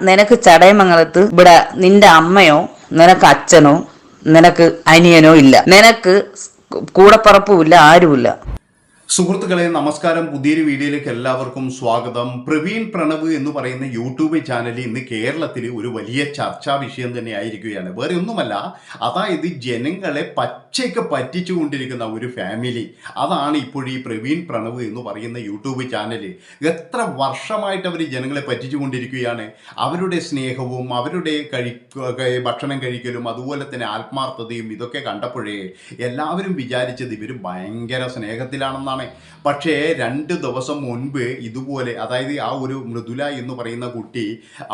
നിനക്ക് ചടയമംഗലത്ത് ഇവിടെ നിന്റെ അമ്മയോ നിനക്ക് അച്ഛനോ നിനക്ക് അനിയനോ ഇല്ല. നിനക്ക് കൂടപ്പറപ്പുമില്ല ആരുമില്ല. സുഹൃത്തുക്കളെ നമസ്കാരം. പുതിയൊരു വീഡിയോയിലേക്ക് എല്ലാവർക്കും സ്വാഗതം. പ്രവീൺ പ്രണവ് എന്ന് പറയുന്ന യൂട്യൂബ് ചാനൽ ഇന്ന് കേരളത്തിൽ ഒരു വലിയ ചർച്ചാ വിഷയം തന്നെ ആയിരിക്കുകയാണ്. വേറെ ഒന്നുമല്ല അതായത് ജനങ്ങളെ പച്ചയ്ക്ക് പറ്റിച്ചുകൊണ്ടിരിക്കുന്ന ഒരു ഫാമിലി അതാണ് ഇപ്പോൾ ഈ പ്രവീൺ പ്രണവ് എന്ന് പറയുന്ന യൂട്യൂബ് ചാനൽ. എത്ര വർഷമായിട്ട് അവർ ജനങ്ങളെ പറ്റിച്ചുകൊണ്ടിരിക്കുകയാണ് അവരുടെ സ്നേഹവും അവരുടെ കഴി ഭക്ഷണം കഴിക്കലും അതുപോലെ തന്നെ ആത്മാർത്ഥതയും ഇതൊക്കെ കണ്ടപ്പോഴേ എല്ലാവരും വിചാരിച്ചത് ഇവർ ഭയങ്കര സ്നേഹത്തിലാണെന്നാണ് പക്ഷേ രണ്ട് ദിവസം മുൻപ് ഇതുപോലെ അതായത് ആ ഒരു മൃദുല എന്ന് പറയുന്ന കുട്ടി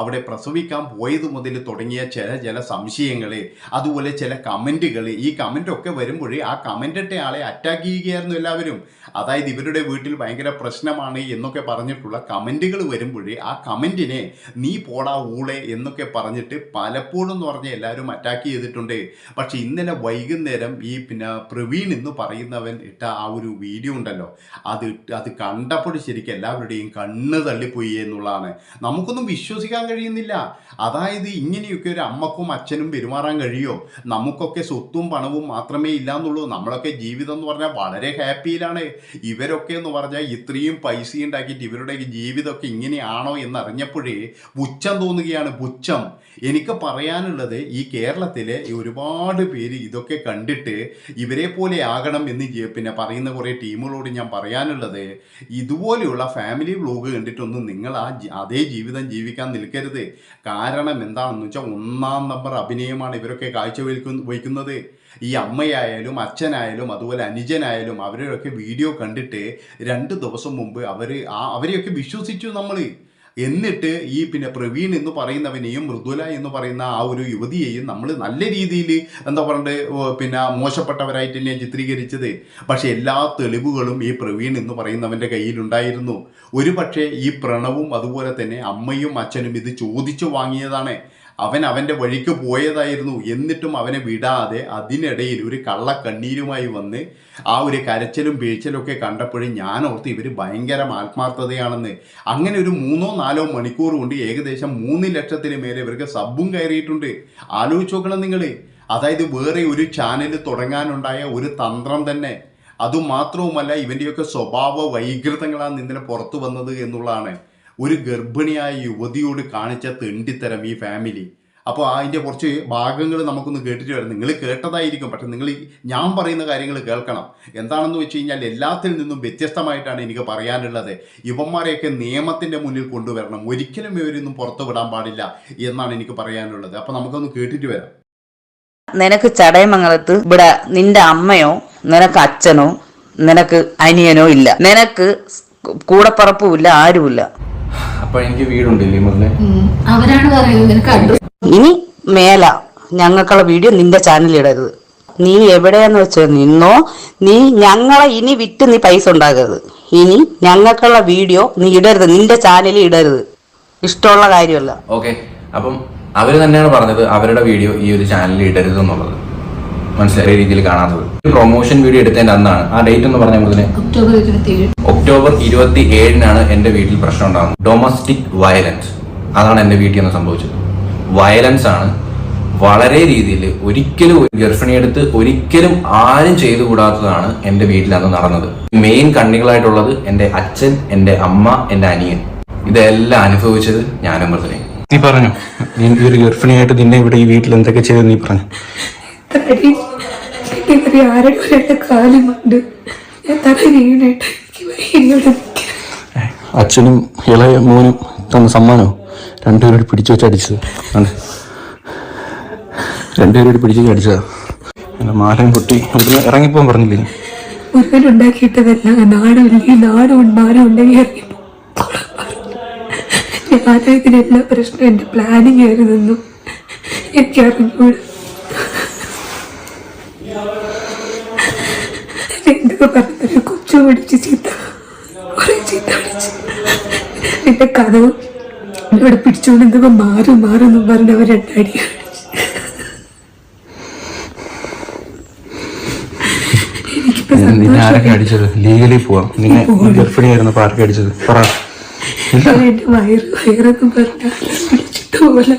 അവിടെ പ്രസവിക്കാൻ പോയത് മുതൽ തുടങ്ങിയ ചില ചില സംശയങ്ങൾ അതുപോലെ ചില കമന്റുകൾ. ഈ കമന്റൊക്കെ വരുമ്പോഴേ ആ കമന്റിട്ട ആളെ അറ്റാക്ക് ചെയ്യുകയായിരുന്നു എല്ലാവരും. അതായത് ഇവരുടെ വീട്ടിൽ ഭയങ്കര പ്രശ്നമാണ് എന്നൊക്കെ പറഞ്ഞിട്ടുള്ള കമന്റുകൾ വരുമ്പോഴേ ആ കമന്റിനെ നീ പോടാ ഊളെ എന്നൊക്കെ പറഞ്ഞിട്ട് പലപ്പോഴും എന്ന് പറഞ്ഞ് എല്ലാവരും അറ്റാക്ക് ചെയ്തിട്ടുണ്ട്. പക്ഷേ ഇന്നലെ വൈകുന്നേരം ഈ പിന്നെ പ്രവീൺ എന്ന് പറയുന്നവൻ ഇട്ട ആ ഒരു വീഡിയോ ഉണ്ടല്ലോ അത് അത് കണ്ടപ്പോൾ ശരിക്കും എല്ലാവരുടെയും കണ്ണ് തള്ളിപ്പോയി എന്നുള്ളതാണ്. നമുക്കൊന്നും വിശ്വസിക്കാൻ കഴിയുന്നില്ല. അതായത് ഇങ്ങനെയൊക്കെ ഒരു അമ്മക്കും അച്ഛനും പെരുമാറാൻ കഴിയുമോ? നമുക്കൊക്കെ സ്വത്തും പണവും മാത്രമേ ഇല്ല എന്നുള്ളൂ നമ്മളൊക്കെ ജീവിതം എന്ന് പറഞ്ഞാൽ വളരെ ഹാപ്പിയിലാണ്. ഇവരൊക്കെ എന്ന് പറഞ്ഞാൽ ഇത്രയും പൈസ ഉണ്ടാക്കിയിട്ട് ഇവരുടെ ജീവിതമൊക്കെ ഇങ്ങനെയാണോ എന്നറിഞ്ഞപ്പോഴേ പുച്ഛം തോന്നുകയാണ്. പുച്ഛം. എനിക്ക് പറയാനുള്ളത് ഈ കേരളത്തിലെ ഒരുപാട് പേര് ഇതൊക്കെ കണ്ടിട്ട് ഇവരെ പോലെ ആകണം എന്ന് പിന്നെ പറയുന്ന കുറേ ടീമുകളോട് ഞാൻ പറയാനുള്ളത് ഇതുപോലെയുള്ള ഫാമിലി വ്ലോഗ് കണ്ടിട്ടൊന്നും നിങ്ങൾ ആ അതേ ജീവിതം ജീവിക്കാൻ നിൽക്കരുത്. കാരണം എന്താണെന്ന് വെച്ചാൽ ഒന്നാം നമ്പർ അഭിനയമാണ് ഇവരൊക്കെ കാഴ്ചവെക്കുന്ന വയ്ക്കുന്നത് ഈ അമ്മയായാലും അച്ഛനായാലും അതുപോലെ അനുജനായാലും അവരുടെയൊക്കെ വീഡിയോ കണ്ടിട്ട് രണ്ട് ദിവസം മുമ്പ് അവർ ആ അവരെയൊക്കെ വിശ്വസിച്ചു നമ്മൾ എന്നിട്ട് ഈ പിന്നെ പ്രവീൺ എന്ന് പറയുന്നവനെയും മൃദുല എന്ന് പറയുന്ന ആ ഒരു യുവതിയെയും നമ്മൾ നല്ല രീതിയിൽ എന്താ പറയണ്ടേ പിന്നെ മോശപ്പെട്ടവരായിട്ട് തന്നെ ചിത്രീകരിച്ചത്. പക്ഷേ എല്ലാ തെളിവുകളും ഈ പ്രവീൺ എന്ന് പറയുന്നവന്റെ കയ്യിലുണ്ടായിരുന്നു. ഒരു പക്ഷേ ഈ പ്രണവും അതുപോലെ തന്നെ അമ്മയും അച്ഛനും ഇത് ചോദിച്ചു വാങ്ങിയതാണ്. അവൻ അവന്റെ വഴിക്ക് പോയതായിരുന്നു. എന്നിട്ടും അവനെ വിടാതെ അതിനിടയിൽ ഒരു കള്ളക്കണ്ണീരുമായി വന്ന് ആ ഒരു കരച്ചിലും വീഴ്ചലൊക്കെ കണ്ടപ്പോഴും ഞാൻ ഓർത്ത് ഇവർ ഭയങ്കര ആത്മാർത്ഥതയാണെന്ന്. അങ്ങനെ ഒരു മൂന്നോ നാലോ മണിക്കൂർ കൊണ്ട് ഏകദേശം മൂന്ന് ലക്ഷത്തിന് മേലെ ഇവർക്ക് സബും കയറിയിട്ടുണ്ട്. ആലോചിച്ച് നോക്കണം നിങ്ങൾ അതായത് വേറെ ഒരു ചാനൽ തുടങ്ങാനുണ്ടായ ഒരു തന്ത്രം തന്നെ. അതുമാത്രവുമല്ല ഇവന്റെയൊക്കെ സ്വഭാവ വൈകൃതങ്ങളാണ് ഇന്നലെ പുറത്തു വന്നത് എന്നുള്ളതാണ്. ഒരു ഗർഭിണിയായ യുവതിയോട് കാണിച്ച തെണ്ടിത്തരം ഈ ഫാമിലി അപ്പോൾ അതിന്റെ കുറച്ച് ഭാഗങ്ങൾ നമുക്കൊന്ന് കേട്ടിട്ട് വരാം. നിങ്ങൾ കേട്ടതായിരിക്കും. പക്ഷെ നിങ്ങൾ ഞാൻ പറയുന്ന കാര്യങ്ങൾ കേൾക്കണം. എന്താണെന്ന് വെച്ച് കഴിഞ്ഞാൽ എല്ലാത്തിൽ നിന്നും വ്യത്യസ്തമായിട്ടാണ് എനിക്ക് പറയാനുള്ളത്. ഇവന്മാരെയൊക്കെ നിയമത്തിന്റെ മുന്നിൽ കൊണ്ടുവരണം. ഒരിക്കലും ഇവരൊന്നും പുറത്തു വിടാൻ പാടില്ല എന്നാണ് എനിക്ക് പറയാനുള്ളത്. അപ്പോൾ നമുക്കൊന്ന് കേട്ടിട്ട് വരാം. നിനക്ക് ചടയമംഗലത്ത് ഇവിടെ നിന്റെ അമ്മയോ നിനക്ക് അച്ഛനോ നിനക്ക് അനിയനോ ഇല്ല. നിനക്ക് കൂടപ്പറപ്പുമില്ല ആരുമില്ല. അപ്പൊ എനിക്ക് വീടുണ്ടല്ലേ മുതലേ ഉം. അവരാണ് പറയുന്നത് നിനക്ക് അഡ്രസ് ഇനി മേല ഞങ്ങൾക്കുള്ള വീഡിയോ നിന്റെ ചാനലിൽ ഇടരുത്. നീ എവിടെയാന്ന് വെച്ചാൽ നിന്നോ നീ ഞങ്ങളെ ഇനി വിറ്റ് നീ പൈസ ഉണ്ടാക്കരുത്. ഇനി ഞങ്ങൾക്കുള്ള വീഡിയോ നീ ഇടരുത് നിന്റെ ചാനലിൽ ഇടരുത്. ഇഷ്ടമുള്ള കാര്യമല്ല. ഓക്കെ അപ്പം അവർ തന്നെയാണ് പറഞ്ഞത് അവരുടെ വീഡിയോ ഈ ഒരു ചാനലിൽ ഇടരുത് എന്നുള്ളത്. മനസ്സിലായ രീതിയിൽ കാണാത്തത് പ്രൊമോഷൻ വീഡിയോ എടുത്തതിന്റെ അന്നാണ്. ആ ഡേറ്റ് എന്ന് പറഞ്ഞ മുതലേ. ഒക്ടോബർ ഒക്ടോബർ ഇരുപത്തി ഏഴിനാണ് എന്റെ വീട്ടിൽ പ്രശ്നം ഉണ്ടാകുന്നത് ഡൊമസ്റ്റിക് വയലൻസ് അതാണ് എന്റെ വീട്ടിൽ നിന്ന് സംഭവിച്ചത്. വയലൻസ് ആണ് വളരെ രീതിയിൽ ഒരിക്കലും ഒരു ഗർഭിണിയെടുത്ത് ഒരിക്കലും ആരും ചെയ്തുകൂടാത്തതാണ് എന്റെ വീട്ടിൽ അന്ന് നടന്നത്. മെയിൻ കണ്ണികളായിട്ടുള്ളത് എന്റെ അച്ഛൻ എന്റെ അമ്മ എന്റെ അനിയൻ. ഇതെല്ലാം അനുഭവിച്ചത് ഞാനും മൃതനെ നീ പറഞ്ഞു. നീ ഒരു ഗർഭിണിയായിട്ട് നിന്നെ ഇവിടെ ഈ വീട്ടിൽ എന്തൊക്കെ ചെയ്തു നീ പറഞ്ഞു. തടി. ഇവരെ ആരുടെ ഒരെണ്ണം കാലുമുണ്ട് ഞാൻ എനിക്ക് അച്ഛനും ഇളയ മോനും തന്ന സമ്മാനോ? രണ്ടുപേരോട് പിടിച്ചു വെച്ച് അടിച്ചത്. ആണ് രണ്ടുപേരോട് പിടിച്ചു വെച്ച് അടിച്ചതാ. എന്റെ മാലയും പൊട്ടി ഇവിടുന്ന് ഇറങ്ങിപ്പോകാൻ പറഞ്ഞില്ലേ? നാടുമില്ലെങ്കിൽ നാടും ഉണ്ടെങ്കിൽ ഇറങ്ങിപ്പോ. ഞാൻ ഇതിനെല്ലാ പ്രശ്നം എന്റെ പ്ലാനിങ് ആയിരുന്നു. എനിക്ക് പറഞ്ഞൊരു കൊച്ചു പിടിച്ച് ചീത്ത. കുറെ ചീത്ത പിടിച്ച്. ഇവിടെ പിടിച്ചുകൊണ്ട് എന്തൊക്കെ മാറും മാറും എന്നും പറഞ്ഞവർ രണ്ടടി നിന്നെ ആരൊക്കെ അടിച്ചത്? ലീഗലി പോവാം. നിന്നെ ആരൊക്കെ അടിച്ചത്? പറ. വയറ് വയറെന്ന് പോലെ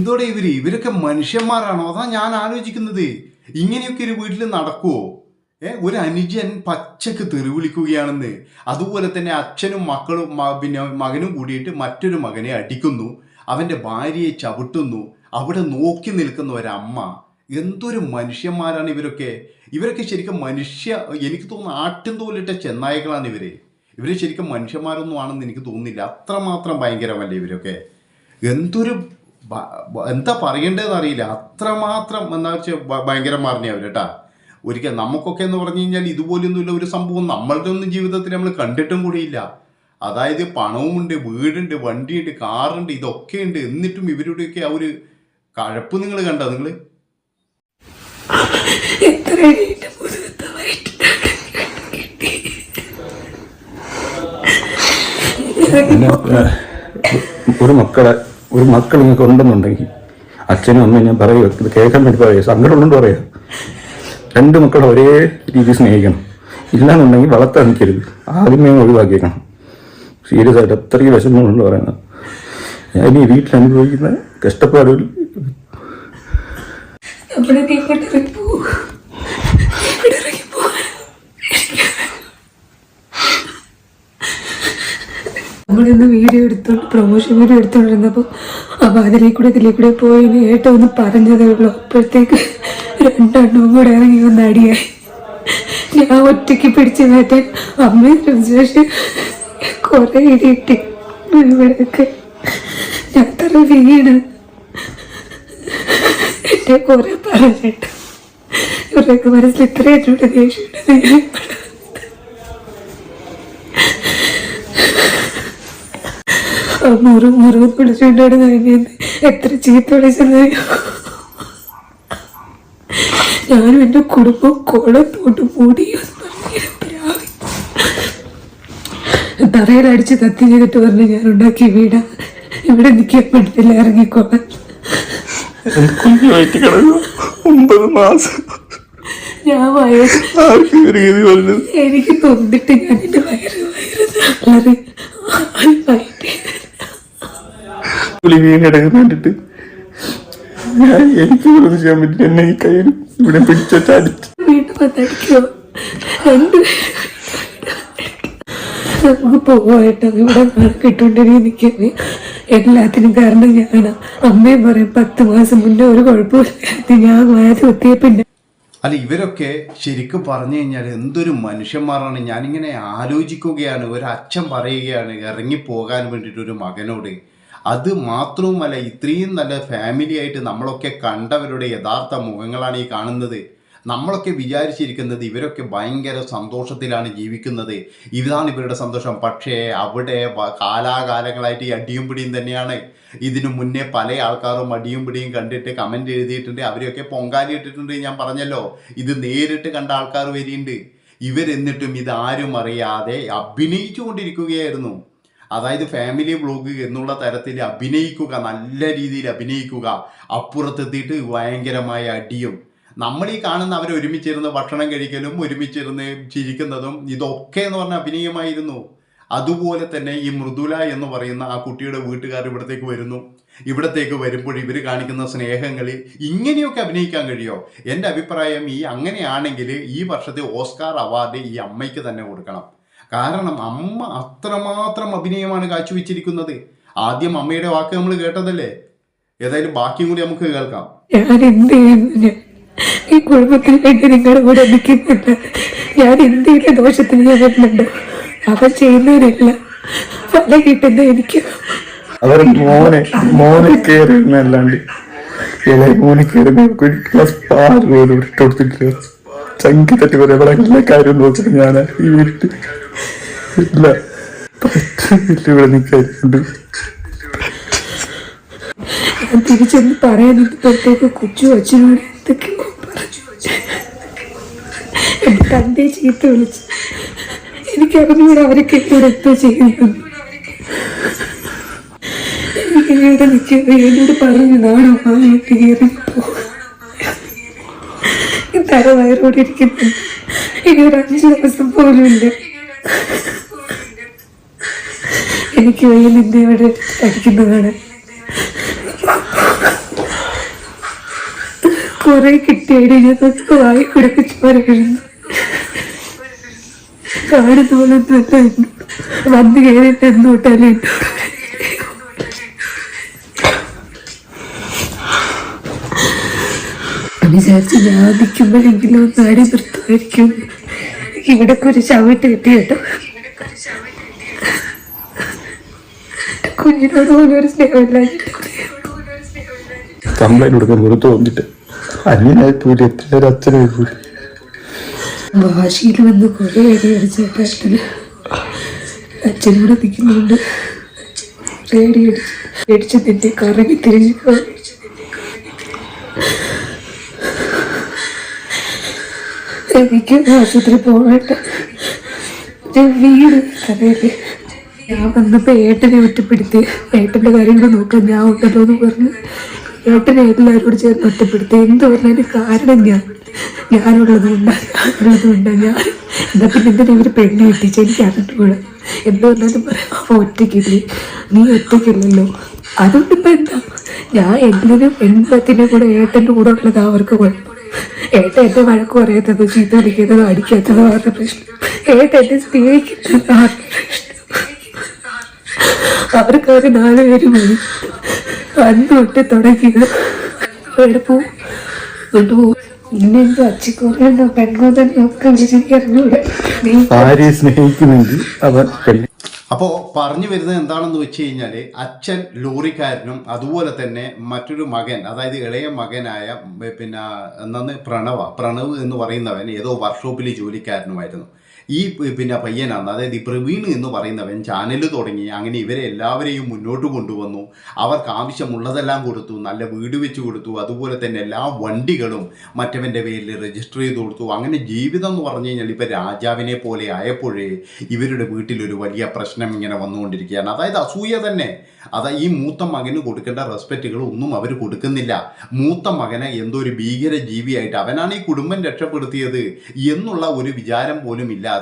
എന്തോടെ ഇവർ? ഇവരൊക്കെ മനുഷ്യന്മാരാണോ? അതാ ഞാൻ ആലോചിക്കുന്നത്. ഇങ്ങനെയൊക്കെ ഒരു വീട്ടിൽ നടക്കുവോ? ഏ ഒരു അനുജൻ പച്ചക്ക് തെറി വിളിക്കുകയാണെന്ന്. അതുപോലെ തന്നെ അച്ഛനും മക്കളും പിന്നെ മകനും കൂടിയിട്ട് മറ്റൊരു മകനെ അടിക്കുന്നു. അവന്റെ ഭാര്യയെ ചവിട്ടുന്നു. അവിടെ നോക്കി നിൽക്കുന്ന ഒരമ്മ. എന്തൊരു മനുഷ്യന്മാരാണ് ഇവരൊക്കെ. ഇവരൊക്കെ ശരിക്കും മനുഷ്യ എനിക്ക് തോന്നുന്നു ആട്ടും തോലിട്ട ചെന്നായകളാണ് ഇവർ. ഇവർ ശരിക്കും മനുഷ്യന്മാരൊന്നും ആണെന്ന് എനിക്ക് തോന്നുന്നില്ല. അത്രമാത്രം ഭയങ്കരമല്ലേ ഇവരൊക്കെ? എന്തൊരു എന്താ പറയേണ്ടതെന്ന് അറിയില്ല. അത്രമാത്രം എന്താ വെച്ചാൽ ഭയങ്കരമാറിനെ അവർ കേട്ടാ ഒരിക്കൽ നമുക്കൊക്കെ എന്ന് പറഞ്ഞു കഴിഞ്ഞാൽ ഇതുപോലൊന്നുമില്ല ഒരു സംഭവം നമ്മളുടെ ഒന്നും ജീവിതത്തിൽ നമ്മൾ കണ്ടിട്ടും കൂടിയില്ല. അതായത് പണവുമുണ്ട് വീടുണ്ട് വണ്ടിയുണ്ട് കാറുണ്ട് ഇതൊക്കെ ഉണ്ട് എന്നിട്ടും ഇവരുടെയൊക്കെ ആ ഒരു കഴപ്പ് നിങ്ങൾ കണ്ടോ നിങ്ങൾ? ഒരു മക്കളെ ഒരു മക്കൾ നിങ്ങൾക്ക് ഉണ്ടെന്നുണ്ടെങ്കിൽ അച്ഛനും അമ്മയും ഞാൻ പറയുക ഇത് കേൾക്കാൻ വേണ്ടി പറയുക ഉണ്ടെന്ന് പറയാം. രണ്ട് മക്കളെ ഒരേ രീതി സ്നേഹിക്കണം. ഇല്ലാന്നുണ്ടെങ്കിൽ വളർത്താൻ നിൽക്കരുത്. ആദ്യമേ ഒഴിവാക്കിയേക്കണം. സീരിയസ് ആയിട്ട് അത്രയും വിഷമങ്ങളുണ്ട് പറയുന്നത്. ഞാൻ ഈ വീട്ടിൽ അനുഭവിക്കുന്ന കഷ്ടപ്പാടുകൾ ഇങ്ങോട്ട് ഇറങ്ങി പോകും ഇവിടെ ഇറങ്ങി പോകാൻ നമ്മളിന്ന് വീഡിയോ എടുത്തോണ്ട് പ്രൊമോഷൻ വീഡിയോ എടുത്തോണ്ടിരുന്നപ്പോൾ അപ്പോൾ അതിലേ കൂടെ പോയി ഏട്ട ഒന്ന് പറഞ്ഞതേ ഉള്ളൂ അപ്പോഴത്തേക്ക് രണ്ടെണ്ണവും കൂടെ ഇറങ്ങി വന്ന് അടിയായി. ഞാൻ ഒറ്റയ്ക്ക് പിടിച്ചു മാറ്റാൻ അമ്മയും ശേഷം കുറേ ഇടിയിട്ട് ഇവിടെയൊക്കെ ഞാൻ തറ വീണ്. എന്നെ കുറേ പറഞ്ഞിട്ട്. ഇവരൊക്കെ മനസ്സിൽ ഇത്രയും ദേഷ്യമുണ്ട് മുറു മുറുകെ പിടിച്ചുകൊണ്ടാണ് കഴിഞ്ഞത് എത്ര ചീത്ത വിളിച്ചെന്നറിയോ ഞാനും എന്റെ കുടുംബം കുളത്തോട്ട് മൂടി തറയിൽ തറയിലടിച്ച് കത്തി ചെയ്തിട്ട് പറഞ്ഞു ഞാൻ ഉണ്ടാക്കിയ വീടാ. ഇവിടെ നിൽക്കാൻ പറ്റത്തില്ല ഇറങ്ങിക്കോളാൻ. ഒമ്പത് മാസം. ഞാൻ വയറ് എനിക്ക് തൊന്നിട്ട് ഞാൻ എന്റെ വയറ് വയറ് തളറി വയറ്റി പുലി വീണെടുക്കുന്ന കണ്ടിട്ട് ഞാൻ എനിക്ക് ഒന്നും ചെയ്യാൻ പറ്റില്ല. എന്നെ ഈ കയ്യിൽ ഇവിടെ പിടിച്ചിട്ട് അടിച്ചു. വീണ്ടും വന്നടിക്കോ രണ്ട് നമുക്ക് പോവാട്ടോ ഇവിടെ കിട്ടുകൊണ്ടിരിക്കും എല്ലാത്തിനും കാരണം ഞാനാ. അമ്മയും പറയും പത്ത് മാസം മുന്നേ ഒരു കുഴപ്പമില്ലാത്ത ഞാൻ വയറ് കുത്തിയ പിന്നെ. അല്ല ഇവരൊക്കെ ശരിക്കും പറഞ്ഞു കഴിഞ്ഞാൽ എന്തൊരു മനുഷ്യന്മാരാണ്. ഞാനിങ്ങനെ ആലോചിക്കുകയാണ്. ഒരു അച്ഛൻ പറയുകയാണ് ഇറങ്ങിപ്പോകാൻ വേണ്ടിയിട്ട് ഒരു മകനോട്. അത് മാത്രവുമല്ല ഇത്രയും നല്ല ഫാമിലി ആയിട്ട് നമ്മളൊക്കെ കണ്ടവരുടെ യഥാർത്ഥ മുഖങ്ങളാണ് ഈ കാണുന്നത്. നമ്മളൊക്കെ വിചാരിച്ചിരിക്കുന്നത് ഇവരൊക്കെ ഭയങ്കര സന്തോഷത്തിലാണ് ജീവിക്കുന്നത്. ഇതാണ് ഇവരുടെ സന്തോഷം. പക്ഷേ അവിടെ കാലാകാലങ്ങളായിട്ട് ഈ അടിയും പിടിയും തന്നെയാണ്. ഇതിനു മുന്നേ പല ആൾക്കാരും അടിയും പിടിയും കണ്ടിട്ട് കമന്റ് എഴുതിയിട്ടുണ്ട്. അവരെയൊക്കെ പൊങ്കാലി ഇട്ടിട്ടുണ്ട് ഞാൻ പറഞ്ഞല്ലോ. ഇത് നേരിട്ട് കണ്ട ആൾക്കാർ വരിയുണ്ട് ഇവരെന്നിട്ടും ഇതാരും അറിയാതെ അഭിനയിച്ചു കൊണ്ടിരിക്കുകയായിരുന്നു അതായത് ഫാമിലി വ്ളോഗ് എന്നുള്ള തരത്തിൽ അഭിനയിക്കുക നല്ല രീതിയിൽ അഭിനയിക്കുക അപ്പുറത്തെത്തിയിട്ട് ഭയങ്കരമായ അടിയും. നമ്മൾ ഈ കാണുന്ന അവർ ഒരുമിച്ചിരുന്ന് ഭക്ഷണം കഴിക്കലും ഒരുമിച്ചിരുന്ന് ചിരിക്കുന്നതും ഇതൊക്കെ എന്ന് പറഞ്ഞ അഭിനയമായിരുന്നു. അതുപോലെ തന്നെ ഈ മൃദുല എന്ന് പറയുന്ന ആ കുട്ടിയുടെ വീട്ടുകാർ ഇവിടത്തേക്ക് വരുന്നു. ഇവിടത്തേക്ക് വരുമ്പോൾ ഇവർ കാണിക്കുന്ന സ്നേഹങ്ങളിൽ ഇങ്ങനെയൊക്കെ അഭിനയിക്കാൻ കഴിയോ? എന്റെ അഭിപ്രായം ഈ അങ്ങനെയാണെങ്കിൽ ഈ വർഷത്തെ ഓസ്കാർ അവാർഡ് ഈ അമ്മയ്ക്ക് തന്നെ കൊടുക്കണം. കാരണം അമ്മ അത്രമാത്രം അഭിനയമാണ് കാഴ്ചവെച്ചിരിക്കുന്നത്. ആദ്യം അമ്മയുടെ വാക്ക് നമ്മൾ കേട്ടതല്ലേ? ഏതായാലും ബാക്കിയും കൂടി നമുക്ക് കേൾക്കാം. ഞാൻ എന്ത് ചെയ്യുന്നു? ഈ കുടുംബത്തിൽ വേണ്ടി നിങ്ങളുടെ കൂടെ നിൽക്കുന്നുണ്ട് ഞാൻ എന്തെങ്കിലും ദോഷത്തിന് ഞാൻ വരുന്നുണ്ട്? അവൻ ചെയ്യുന്നതിനല്ല ഫലം കിട്ടുന്ന എനിക്ക് അവർ മോനെ മോനെ കയറുന്നല്ലാണ്ട് ഇളയ മോനെ കയറുന്ന ഒരു ക്ലാസ് പാൽ പോലും ഇട്ട് കൊടുത്തിട്ടില്ല. ചങ്കി തട്ടി പോലെ ഇവിടെ എല്ലാ കാര്യം നോക്കിട്ട് ഞാൻ ഈ വീട്ടിൽ ഇല്ല പറ്റില്ല കൊച്ചു അച്ഛനോട് എന്തൊക്കെയോ എന്റെ തന്റെ ചീത്ത വിളിച്ച് എനിക്ക് അറിഞ്ഞൂടെ അവരൊക്കെ ഇവിടെ എന്തോ ചെയ്യുന്നു എനിക്ക് ഇവിടെ നിൽക്കുന്നത് എന്നോട് പറഞ്ഞു നാടോ വീട്ടിൽ കയറി തല വയറോടെ ഇരിക്കുന്നുണ്ട് ഇനി ഒരു അഞ്ച് ദിവസം പോലും ഇല്ല. എനിക്ക് വയ്യ നിന്നെ ഇവിടെ അടിക്കുന്നതാണ് കുറെ കിട്ടിയടി ഞാൻ വായി കൊടുക്കിച്ച് ചോര വീഴുന്നു കാണുന്ന പോലെ വന്ന് കയറിയിട്ട് എന്നോട്ടല്ല എന്നോട് വിചാരിച്ചു ഞാൻ നിൽക്കുമ്പോഴെങ്കിലും ഒന്ന് അടി നിർത്തുമായിരിക്കും ഇവിടെ ഒരു ചവിട്ട് കിട്ടി കേട്ടോ. കുഞ്ഞിനോട് പോലും ഒരു തോന്നിട്ട്. അന്യനായി എത്ര അച്ഛനായി വാശിയിൽ വന്ന് കുറെ അടി അടിച്ചേട്ടാ അച്ഛന് അച്ഛനോട് നിൽക്കുന്നുണ്ട്. അടി അടിച്ച് കറങ്ങി തിരിച്ചു എനിക്ക് ആശുപത്രി പോകട്ടെ. വീട് കരയില്ലേ ഞാൻ വന്നപ്പോ ഏട്ടനെ ഒറ്റപ്പെടുത്തി. ഏട്ടന്റെ കാര്യങ്ങൾ നോക്കാൻ ഞാൻ ഉണ്ടല്ലോ എന്ന് പറഞ്ഞ് ഏട്ടനെ എല്ലാവരോട് ചേർന്ന് ഒറ്റപ്പെടുത്തി. എന്ത് പറഞ്ഞാലും കാരണം ഞാൻ ഞാനുള്ളത് കൊണ്ട് ഞാനുള്ളത് കൊണ്ട് ഞാൻ. എന്നാ പിന്നെ എന്തിനാ ഇവർ പെണ്ണ് കിട്ടിച്ച് എനിക്ക് അറിഞ്ഞുകൂടാ എന്ത് പറഞ്ഞാലും പറയാം അവ ഒറ്റയ്ക്കില്ലേ? നീ ഒറ്റയ്ക്കില്ലല്ലോ. അതുകൊണ്ടിപ്പോൾ എന്താ? ഞാൻ എന്തിനും എന്തിനും കൂടെ ഏട്ടന്റെ കൂടെ ഉള്ളത് അവർക്ക് കുഴപ്പം. ഏട്ട എന്റെ വഴക്ക് പറയുന്നത് ചീത്ത അടിക്കുന്നതും അടിക്കാത്തതും അവരുടെ പ്രശ്നം. ഏട്ട എന്നെ സ്നേഹിക്കുന്നത് അവരുടെ പ്രശ്നം. അവർക്ക് അവർ നാല് പേര് മതി. അന്ന് തൊട്ട് തുടങ്ങിയത്. അവിടെ പോവും കൊണ്ട് പോവും പിന്നെ എന്തോ ഒക്കെ വിചാരിക്കാറുണ്ട് നീ ഭാര്യയെ സ്നേഹിക്കുന്നെങ്കിൽ കല്യാണം അപ്പോൾ പറഞ്ഞു വരുന്നത് എന്താണെന്ന് വെച്ച് കഴിഞ്ഞാൽ അച്ഛൻ ലോറിക്കാരനും അതുപോലെ തന്നെ മറ്റൊരു മകൻ അതായത് ഇളയ മകനായ പിന്നെ എന്നു പ്രണവ പ്രണവ് എന്ന് പറയുന്നവൻ ഏതോ വർക്ക്ഷോപ്പിൽ ജോലിക്കാരനുമായിരുന്നു. ഈ പിന്നെ പയ്യനാണ് അതായത് ഈ പ്രവീൺ എന്ന് പറയുന്നവൻ ചാനൽ തുടങ്ങി അങ്ങനെ ഇവരെ എല്ലാവരെയും മുന്നോട്ട് കൊണ്ടുവന്നു. അവർക്ക് ആവശ്യമുള്ളതെല്ലാം കൊടുത്തു നല്ല വീട് വെച്ച് കൊടുത്തു അതുപോലെ തന്നെ എല്ലാ വണ്ടികളും മറ്റവന്റെ പേരിൽ രജിസ്റ്റർ ചെയ്ത് കൊടുത്തു. അങ്ങനെ ജീവിതം എന്ന് പറഞ്ഞു കഴിഞ്ഞാൽ ഇപ്പം രാജാവിനെ പോലെ ആയപ്പോഴേ ഇവരുടെ വീട്ടിലൊരു വലിയ പ്രശ്നം ഇങ്ങനെ വന്നുകൊണ്ടിരിക്കുകയാണ്. അതായത് അസൂയ തന്നെ. അതാ ഈ മൂത്ത മകന് കൊടുക്കേണ്ട റെസ്പെക്റ്റുകൾ ഒന്നും അവർ കൊടുക്കുന്നില്ല. മൂത്ത മകനെ എന്തോ ഒരു ഭീകര ജീവിയായിട്ട് അവനാണ് ഈ കുടുംബം രക്ഷപ്പെടുത്തിയത് എന്നുള്ള ഒരു വിചാരം പോലും ഇല്ലാതെ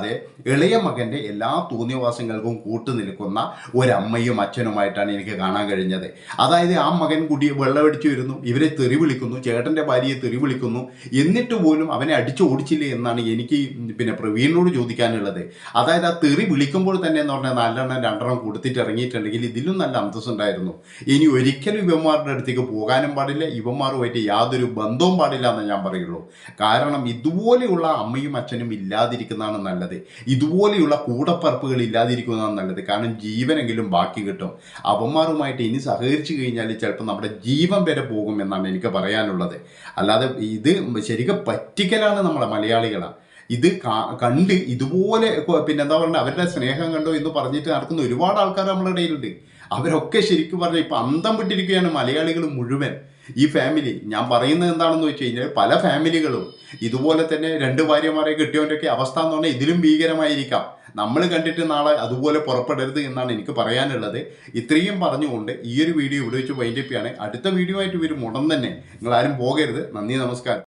ഇളയ മകന്റെ എല്ലാ തോന്നിയവാസങ്ങൾക്കും കൂട്ടു നിൽക്കുന്ന ഒരമ്മയും അച്ഛനുമായിട്ടാണ് എനിക്ക് കാണാൻ കഴിഞ്ഞത്. അതായത് ആ മകൻ കുടി വെള്ളമടിച്ചു വരുന്നു ഇവരെ തെറി വിളിക്കുന്നു ചേട്ടന്റെ ഭാര്യയെ തെറി വിളിക്കുന്നു എന്നിട്ട് പോലും അവനെ അടിച്ചു ഓടിച്ചില്ലേ എന്നാണ് എനിക്ക് പിന്നെ പ്രവീണിനോട് ചോദിക്കാനുള്ളത്. അതായത് ആ തെറി വിളിക്കുമ്പോൾ തന്നെ എന്ന് പറഞ്ഞാൽ നാലെണ്ണം രണ്ടെണ്ണം കൊടുത്തിട്ട് ഇറങ്ങിയിട്ടുണ്ടെങ്കിൽ ഇതിലും നല്ല അന്തസ്സുണ്ടായിരുന്നു. ഇനി ഒരിക്കലും ഇവന്മാരുടെ അടുത്തേക്ക് പോകാനും പാടില്ല ഇവന്മാരുമായിട്ട് യാതൊരു ബന്ധവും പാടില്ല എന്ന് ഞാൻ പറയുള്ളൂ. കാരണം ഇതുപോലെയുള്ള അമ്മയും അച്ഛനും ഇല്ലാതിരിക്കുന്നതാണ് നല്ലത്. ഇതുപോലെയുള്ള കൂടപ്പറപ്പുകൾ ഇല്ലാതിരിക്കുന്നതാണ് നല്ലത്. കാരണം ജീവനെങ്കിലും ബാക്കി കിട്ടും. അവന്മാരുമായിട്ട് ഇനി സഹകരിച്ചു കഴിഞ്ഞാൽ ചിലപ്പോൾ നമ്മുടെ ജീവൻ വരെ പോകും എന്നാണ് എനിക്ക് പറയാനുള്ളത്. അല്ലാതെ ഇത് ശരിക്കും പറ്റിക്കലാണ് നമ്മളെ മലയാളികളാണ്. ഇത് കണ്ട് ഇതുപോലെ പിന്നെ എന്താ പറയുക അവരുടെ സ്നേഹം കണ്ടോ എന്ന് പറഞ്ഞിട്ട് നടക്കുന്ന ഒരുപാട് ആൾക്കാർ നമ്മുടെ ഇടയിലുണ്ട്. അവരൊക്കെ ശരിക്കും പറഞ്ഞാൽ ഇപ്പം അന്തം വിട്ടിരിക്കുകയാണ് മലയാളികൾ മുഴുവൻ. ഈ ഫാമിലി ഞാൻ പറയുന്നത് എന്താണെന്ന് വെച്ച് കഴിഞ്ഞാൽ പല ഫാമിലികളും ഇതുപോലെ തന്നെ രണ്ട് ഭാര്യമാരെ കിട്ടിയവന്റെയൊക്കെ അവസ്ഥ എന്ന് പറഞ്ഞാൽ ഇതിലും ഭീകരമായിരിക്കാം. നമ്മൾ കണ്ടിട്ട് നാളെ അതുപോലെ പുറപ്പെടരുത് എന്നാണ് എനിക്ക് പറയാനുള്ളത്. ഇത്രയും പറഞ്ഞുകൊണ്ട് ഈ ഒരു വീഡിയോ ഇവിടെ വെച്ച് വൈൻഡപ്പിയാണ് അടുത്ത വീഡിയോ ആയിട്ട് വരും ഉടൻ തന്നെ. നിങ്ങൾ ആരും പോകരുത്. നന്ദി നമസ്കാരം.